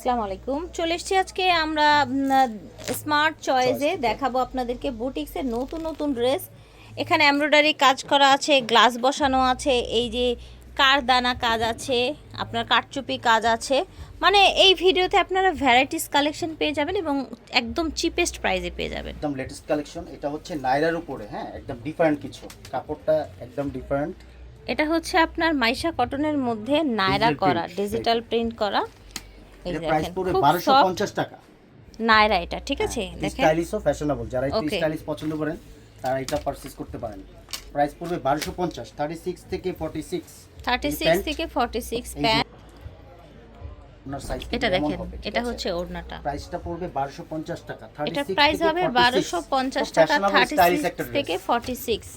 আসসালামু আলাইকুম। চলে এসেছি আজকে আমরা স্মার্ট চয়েসে দেখাবো আপনাদেরকে বুটিক্সের নতুন নতুন ড্রেস এখানে এমব্রয়ডারি কাজ করা আছে গ্লাস বসানো আছে এই যে কারদানা কাজ আছে আপনার কাঠচুপি কাজ আছে। মানে এই ভিডিওতে আপনারা ভ্যারাইটিস কালেকশন পেয়ে যাবেন এবং একদম চিপেস্ট প্রাইসে পেয়ে যাবেন। একদম লেটেস্ট কালেকশন এটা হচ্ছে নাইরার উপরে হ্যাঁ একদম ডিফারেন্ট কিছু। কাপড়টা একদম ডিফারেন্ট এটা হচ্ছে আপনার মাইশা কটনের মধ্যে নায়রা করা ডিজিটাল প্রিন্ট করা। এই এটা প্রাইস পড়বে খুব বারোশো সফট পঞ্চাশ টাকা। নায়রা এটা ঠিক আছে? দেখেন। স্টাইলিশ ও ফ্যাশনেবল যারা একটু স্টাইলিশ পছন্দ করেন তারা এটা পারচেজ করতে পারেন। প্রাইস পড়বে বারোশো পঞ্চাশ থার্টি সিক্স থেকে ফর্টি সিক্স থার্টি এই সিক্স pant? থেকে ফর্টি সিক্স এই যে প্যান্ট এটা দেখেন এটা হচ্ছে ওড়নাটা। প্রাইসটা পড়বে বারোশো পঞ্চাশ টাকা এটার প্রাইস হবে বারোশো পঞ্চাশ টাকা থার্টি সিক্স থেকে ফর্টি সিক্স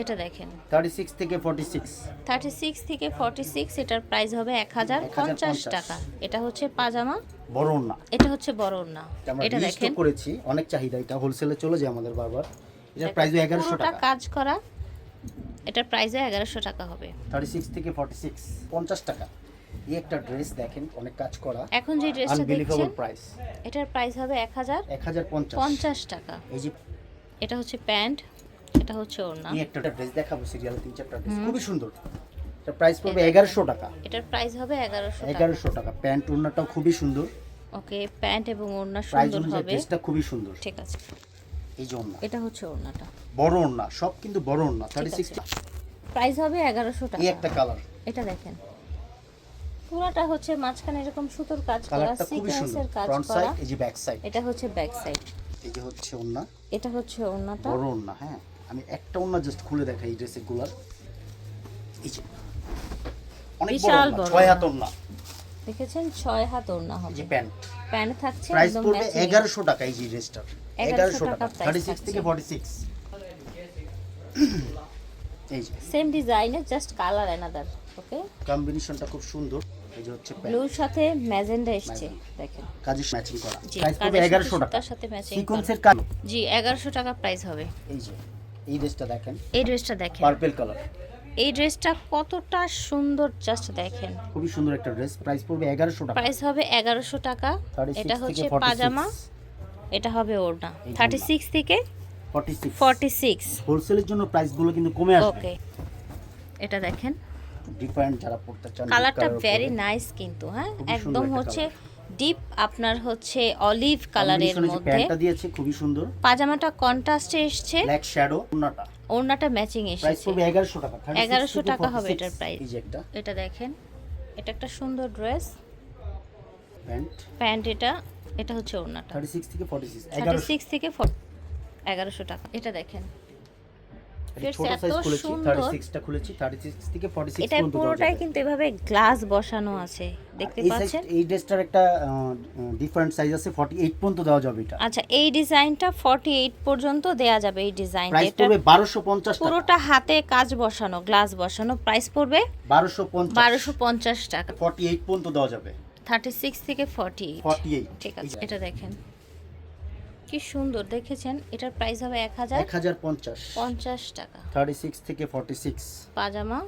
এটা দেখেন। থার্টি সিক্স থেকে ফর্টি সিক্স থার্টি সিক্স থেকে ফর্টি সিক্স এটার প্রাইস হবে এক হাজার পঞ্চাশ 1050 টাকা এটা হচ্ছে পাজামা। বড় না এটা হচ্ছে বড় ওড়না। এটা দেখেন। করেছি অনেক চাহিদা। এটা হোলসেলে চলে যায় আমাদের বারবার। এটার প্রাইস এগারোশো পুরোটা টাকা। কাজ করা এটার প্রাইসও এগারোশো টাকা হবে। থার্টি সিক্স থেকে ফর্টি সিক্স পঞ্চাশ টাকা। এই একটা ড্রেস দেখেন অনেক কাজ করা। এখন যে ড্রেসটা দেখছেন প্রাইস এটার প্রাইস হবে এক হাজার এক হাজার পঞ্চাশ। পঞ্চাশ টাকা। এই যে এটা হচ্ছে প্যান্ট। এটা হচ্ছে ওড়না। এই একটা ড্রেস দেখাবো সিরিয়াল তিন চারটা ড্রেস। খুবই সুন্দর। এটা প্রাইস পড়বে এগারোশো টাকা। এটার প্রাইস হবে এগারোশো টাকা। এগারোশো টাকা। প্যান্ট ওড়নাটাও খুবই সুন্দর। ওকে প্যান্ট এবং ওড়না সুন্দর হবে। ড্রেসটা খুবই সুন্দর। ঠিক আছে। এই যে ওড়না। এটা হচ্ছে ওড়নাটা। বড় ওড়না সব কিন্তু বড় ওড়না থার্টি ঠিক সিক্স আছে। প্রাইস হবে এগারোশো এই একটা কালার এটা দেখেন। পুরোটা হচ্ছে মাঝখানে এরকম সুতোর কাজ করা সিকোয়েন্সের কাজ ফ্রন্ট করা। সাইড এই যে ব্যাক সাইড এটা হচ্ছে ব্যাক সাইড এই যে হচ্ছে ওড়না। এটা হচ্ছে ওড়নাটা। বড় ওড়না হ্যাঁ। আমি একটা ওড়না জাস্ট খুলে দেখাই এই ড্রেসের এই যে অনেক বড় ছয় হাত দেখেছেন? ছয় হাত ওড়না হবে। যে প্যান্ট। প্যান্ট থাকছে প্রাইস পড়বে টাকা এই ড্রেসটার। 1100 টাকা টাকা price থার্টি সিক্স থাকছে। থেকে এই সেম ডিজাইনের জাস্ট কালার অ্যানাদার ওকে কম্বিনেশনটা খুব সুন্দর। এই যে হচ্ছে ব্লুর সাথে ম্যাজেন্ডা এসছে দেখেন। কাজের ম্যাচিং করা। প্রাইস পড়বে কাজের এগারোশো সাথে টাকা। সুতার সাথে ম্যাচিং সিকোয়েন্সের কাজ জি এগারোশো টাকা প্রাইস হবে। এই যে। এই ড্রেসটা দেখেন। এই ড্রেসটা দেখেন। পার্পল কালার এই ড্রেসটা কতটা সুন্দর জাস্ট দেখেন। খুবই সুন্দর একটা ড্রেস প্রাইস পড়বে এগারোশো টাকা। প্রাইস হবে এগারোশো টাকা। এটা হচ্ছে পাজামা। এটা হবে ওড়না। এই থার্টি ওড়না। সিক্স থেকে ফর্টি সিক্স ফর্টি সিক্স হোলসেলের জন্য প্রাইসগুলো কিন্তু কমে আসবে। ওকে এটা দেখেন। ডিফারেন্ট যারা পড়তে চান কালারটা ভেরি নাইস কিন্তু হ্যাঁ? একদম হচ্ছে ডিপ আপনার হচ্ছে অলিভ কালারের মধ্যে। দিয়েছে খুবই সুন্দর। পাজামাটা কন্ট্রাস্টে এসছে। ব্ল্যাক শ্যাডো ওনাটা ওড়নাটা ম্যাচিং এসেছে। পড়বে এগারোশো টাকা। 1100 থেকে টাকা হবে এটার একটা। এটা দেখেন। এটা একটা সুন্দর ড্রেস প্যান্ট প্যান্ট এটা। এটা হচ্ছে ওড়নাটা। থার্টি সিক্স থেকে ফর্টি সিক্স থার্টি এগারোশো। সিক্স থেকে এগারোশো টাকা। এটা দেখেন। ছোট সাইজ খুলেছি সুন্দর। থার্টি সিক্সটা খুলেছি থার্টি সিক্স থেকে ফর্টি সিক্স এটা পুরোটাই কিন্তু এভাবে গ্লাস বসানো আছে দেখতে পাচ্ছেন? এই ড্রেসটার একটা ডিফারেন্ট সাইজ আছে ফর্টি এইট পর্যন্ত দেওয়া যাবে এটা। আচ্ছা এই ডিজাইনটা ফর্টি এইট পর্যন্ত দেয়া যাবে এই ডিজাইনটা প্রাইস পড়বে বারোশো পঞ্চাশ টাকা। পুরোটা হাতে কাজ বসানো গ্লাস বসানো প্রাইস পড়বে বারোশো পঞ্চাশ। বারোশো পঞ্চাশ টাকা। ফর্টি এইট পর্যন্ত দেওয়া যাবে। থার্টি সিক্স থেকে ফর্টি ফর্টি এইট ঠিক আছে এটা দেখেন। কি সুন্দর দেখেছেন? এটার প্রাইস হবে এক হাজার এক হাজার পঞ্চাশ। পঞ্চাশ টাকা। থার্টি সিক্স থেকে ফর্টি সিক্স পাজামা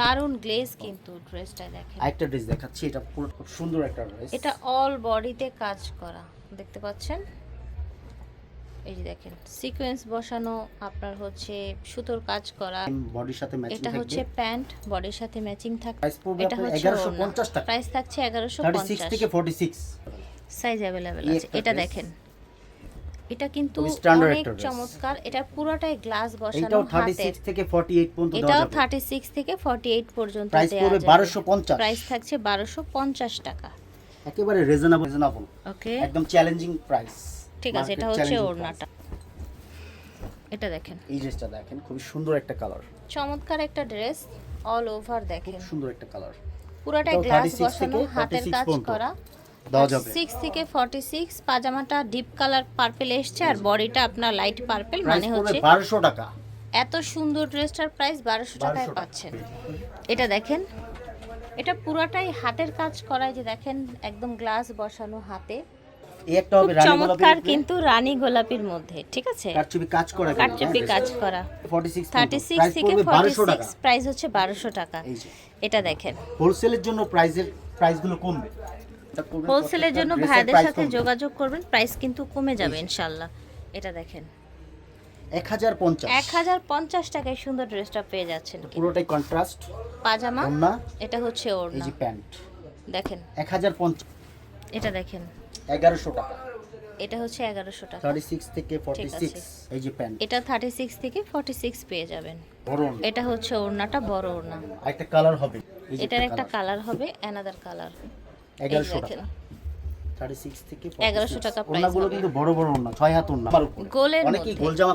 দারুণ গ্লেজ কিন্তু ড্রেসটা দেখেন। আরেকটা ড্রেস দেখাচ্ছি এটা পুরো খুব সুন্দর একটা ড্রেস এটা অল বডিতে কাজ করা দেখতে পাচ্ছেন? এই যে দেখেন সিকোয়েন্স বসানো আপনার হচ্ছে সুতোর কাজ করা। বডির সাথে ম্যাচিং এটা হচ্ছে প্যান্ট বডির সাথে ম্যাচিং থাকবে প্রাইস পড়বে এটা আপনার হচ্ছে এগারোশো পঞ্চাশ টাকা। প্রাইস থাকছে এগারোশো থার্টি সিক্স পঞ্চাশ। থেকে ফর্টি সিক্স সাইজ অ্যাভেলেবেল এই আছে। এটা দেখেন। এটা কিন্তু অনেক একটা চমৎকার। এটা পুরোটাই গ্লাস বসানো হাতের সিক্স থেকে ফর্টি এইট পর্যন্ত দেওয়া এটাও যাবে। থার্টি সিক্স থেকে ফর্টি এইট পর্যন্ত প্রাইস পড়বে যাবে। বারোশো পঞ্চাশ। প্রাইস থাকছে বারোশো পঞ্চাশ টাকা। একেবারে রিজনেবল রিজনেবল ওকে একদম চ্যালেঞ্জিং প্রাইস ঠিক আছে এটা হচ্ছে ওড়নাটা। এটা দেখেন। এই ড্রেসটা দেখেন খুবই সুন্দর একটা কালার চমৎকার একটা ড্রেস অল ওভার দেখেন। সুন্দর একটা কালার পুরোটাই গ্লাস বসানো হাতের কাজ করা। দেওয়া যাবে। সিক্স থেকে ফর্টি সিক্স পাজামাটা ডিপ কালার পার্পেল এসছে আর বডিটা আপনার লাইট পার্পেল মানে হচ্ছে বারোশো টাকা। এত সুন্দর ড্রেসটার প্রাইস বারোশো টাকায় পাচ্ছেন। এটা দেখেন এটা পুরাটাই হাতের কাজ করা এই যে দেখেন একদম গ্লাস বসানো হাতে। একটা খুব হবে রানী চমৎকার কিন্তু রানী গোলাপির মধ্যে ঠিক আছে? কারচুপি কাজ করা কাটচুপি কাজ করা। Forty six thirty six price থেকে প্রাইস হচ্ছে বারোশো টাকা। এটা দেখেন। হোলসেলের জন্য প্রাইসের প্রাইসগুলো কমবে। হোলসেলের জন্য ভাইদের সাথে যোগাযোগ করবেন প্রাইস কিন্তু কমে যাবে ইনশাল্লাহ এটা দেখেন। এক হাজার পঞ্চাশ। এক হাজার পঞ্চাশ টাকায় সুন্দর ড্রেসটা পেয়ে যাচ্ছেন পুরোটাই কন্ট্রাস্ট পাজামা এটা হচ্ছে এই ওড়না যে প্যান্ট। দেখেন। এক হাজার পঞ্চাশ। এটা দেখেন। এগারোশো টাকা। এটা হচ্ছে এগারোশো টাকা। থার্টি সিক্স থেকে ফর্টি। সিক্স এই যে প্যান্ট। এটা থার্টি সিক্স থেকে ফর্টি সিক্স পেয়ে যাবেন। এটা হচ্ছে ওড়নাটা বড় ওড়না। আরেকটা কালার হবে। এটার একটা কালার হবে অ্যানাদার কালার এগারোশো টাকা। থার্টি সিক্স থেকে 1100 টাকা price কিন্তু বড় বড় ওন্না ছয় হাত ওন্না গোলের অনেকেই গোল জামা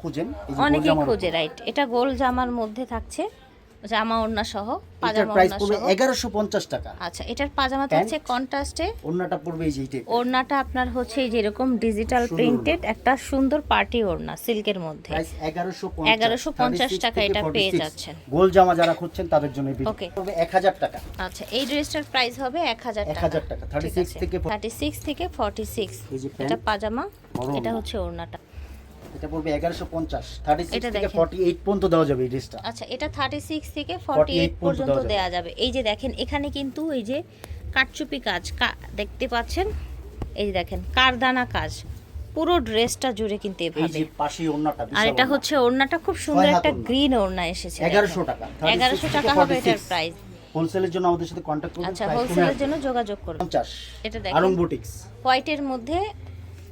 খুঁজেন। এই যে গোল অনেকেই খোঁজে রাইট এটা গোল জামার মধ্যে থাকছে। জামা ওড়না সহ পাজামা প্রাইস পড়বে সহ। এগারোশো পঞ্চাশ টাকা। আচ্ছা এটার পাজামা? থাকছে কন্ট্রাস্টে ওন্নাটা পড়বে এই যে। ওড়নাটা আপনার হচ্ছে এই যেরকম ডিজিটাল প্রিন্টেড একটা সুন্দর পার্টি ওড়না সিল্কের মধ্যে। প্রাইস এগারোশো 1150 টাকা এটা পেয়ে যাচ্ছেন। গোল জামা যারা খুঁজছেন তাদের জন্য Okay. এক হাজার টাকা। আচ্ছা এই ড্রেসটার প্রাইস হবে এক হাজার 1000 টাকা, 36 থেকে 40 থার্টি সিক্স থেকে ফর্টি সিক্স এই যে এটা পাজামা এটা হচ্ছে ওড়নাটা। এটা পড়বে এগারোশো পঞ্চাশ। থার্টি সিক্স এটা থেকে দেখেন। ফর্টি এইট পর্যন্ত দেওয়া যাবে এই ড্রেসটা আচ্ছা এটা থার্টি সিক্স থেকে 48 পর্যন্ত দেওয়া যাবে। এই যে দেখেন এখানে কিন্তু এই যে কাটচুপি কাজ দেখতে পাচ্ছেন? এই যে দেখেন কারদানা কাজ। পুরো ড্রেসটা জুড়ে কিন্তু এভাবে। যে পাশে ওন্নাটা আর এটা হচ্ছে ওড়নাটা খুব সুন্দর একটা। গ্রিন ওড়না এসেছে এগারোশো টাকা। এগারোশো টাকা হবে এটার প্রাইস হোলসেলের জন্য আমাদের সাথে কন্ট্যাক্ট করবেন আচ্ছা হোলসেলের জন্য যোগাযোগ করুন। পঞ্চাশ। এটা আরং দেখেন। বুটিক্স হোয়াইটের মধ্যে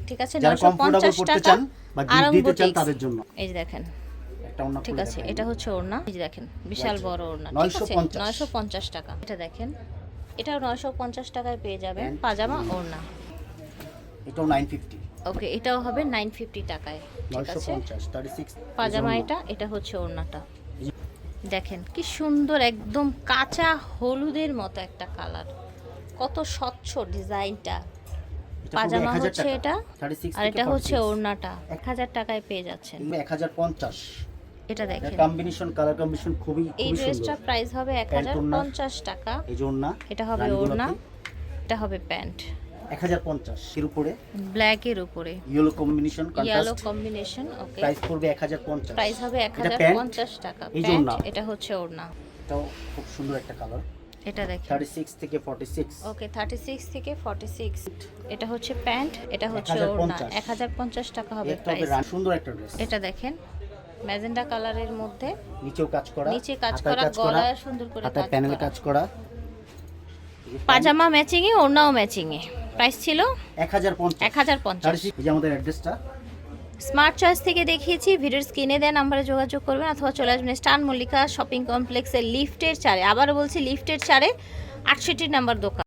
ঠিক আছে যারা নশো কমফোর্টেবল পঞ্চাশ করতে টাকা। চান বা দিতে চান তাদের জন্য। এই যে দেখেন। ঠিক আছে এটা হচ্ছে ওড়না। এই যে দেখেন বিশাল বড় ওড়না। ঠিক আছে 950 নয়শো পঞ্চাশ টাকা। এটা দেখেন এটাও নয়শো পঞ্চাশ টাকায় পেয়ে যাবেন পাজামা ওড়না। এটাও নাইন ফিফটি ওকে এটাও হবে নাইন ফিফটি টাকায়। ঠিক আছে? পাজামা এটা এটা হচ্ছে ওড়নাটা। দেখেন কি সুন্দর একদম কাঁচা হলুদের মতো একটা কালার। কত স্বচ্ছ ডিজাইনটা। পাজামা হচ্ছে এটা আর এটা হচ্ছে ওড়নাটা এক হাজার টাকায় পেয়ে যাচ্ছেন। এক হাজার পঞ্চাশ। এটা দেখেন। কম্বিনেশন কালার কম্বিনেশন খুবই এই ড্রেসটা প্রাইস হবে এক হাজার ওড়না। পঞ্চাশ টাকা। এই যে ওন্না এটা হবে ওড়না এটা হবে প্যান্ট। এক হাজার পঞ্চাশ এর উপরে। ব্ল্যাকের উপরে। Yellow combination yellow combination okay price পড়বে এক হাজার পঞ্চাশ। প্রাইস হবে এক হাজার পঞ্চাশ টাকা। প্যান্ট এটা হচ্ছে ওড়না। এটাও খুব সুন্দর একটা কালার এটা দেখেন। থার্টি সিক্স থেকে forty six okay thirty six থেকে ফর্টি সিক্স এটা হচ্ছে প্যান্ট এটা হচ্ছে ওড়না। 1050 এক হাজার পঞ্চাশ টাকা হবে প্রাইস সুন্দর একটা ড্রেস এটা দেখেন ম্যাজেন্ডা কালারের মধ্যে নিচেও কাজ করা নিচে কাজ করা গলায় সুন্দর করে কাজ প্যানেলে কাজ করা। পাজামা ম্যাচিং এ ওড়নাও ম্যাচিং এ প্রাইস ছিল এক হাজার পঞ্চাশ। এক হাজার পঞ্চাশ। থার্টি সিক্স এই যে আমাদের অ্যাড্রেসটা স্মার্ট চয়েস থেকে দেখিয়েছি ভিডিওর স্ক্রিনে দেন নাম্বারে যোগাযোগ করবেন অথবা চলে আসবেন স্টান মল্লিকা শপিং কমপ্লেক্সের লিফটের চারে। আবারও বলছি, লিফটের চারে আটষট্টি নাম্বার দোকান।